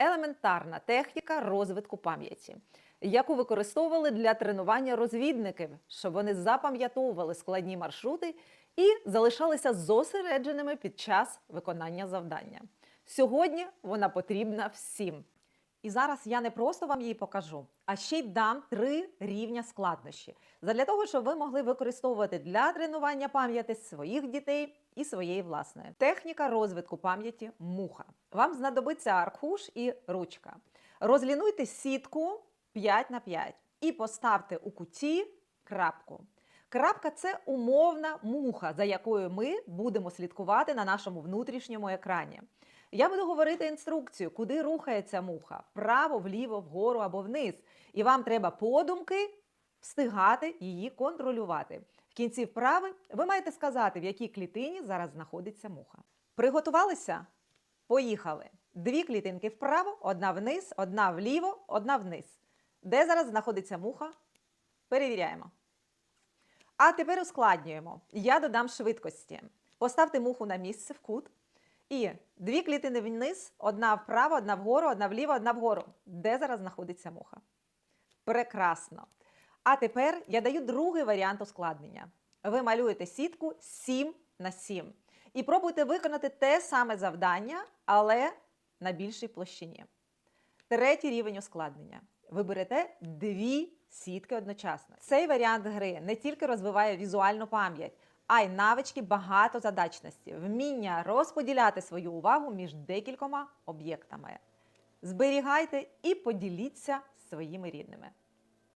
елементарна техніка розвитку пам'яті, яку використовували для тренування розвідників, щоб вони запам'ятовували складні маршрути і залишалися зосередженими під час виконання завдання. Сьогодні вона потрібна всім. І зараз я не просто вам її покажу, а ще й дам три рівня складнощі для того, щоб ви могли використовувати для тренування пам'яті своїх дітей і своєї власної. Техніка розвитку пам'яті муха. Вам знадобиться аркуш і ручка. Розлінуйте сітку 5 на 5 і поставте у куті крапку. Крапка це умовна муха, за якою ми будемо слідкувати на нашому внутрішньому екрані. Я буду говорити інструкцію, куди рухається муха: вправо, вліво, вгору або вниз. І вам треба подумки встигати її контролювати. В кінці вправи ви маєте сказати, в якій клітині зараз знаходиться муха. Приготувалися? Поїхали. Дві клітинки вправо, одна вниз, одна вліво, одна вниз. Де зараз знаходиться муха? Перевіряємо. А тепер ускладнюємо. Я додам швидкості. Поставте муху на місце в кут. І дві клітини вниз, одна вправо, одна вгору, одна вліво, одна вгору. Де зараз знаходиться муха? Прекрасно. А тепер я даю другий варіант ускладнення. Ви малюєте сітку 7 на 7. І пробуйте виконати те саме завдання, але на більшій площині. Третій рівень ускладнення. Ви берете дві сітки одночасно. Цей варіант гри не тільки розвиває візуальну пам'ять, а й навички багатозадачності, вміння розподіляти свою увагу між декількома об'єктами. Зберігайте і поділіться своїми рідними.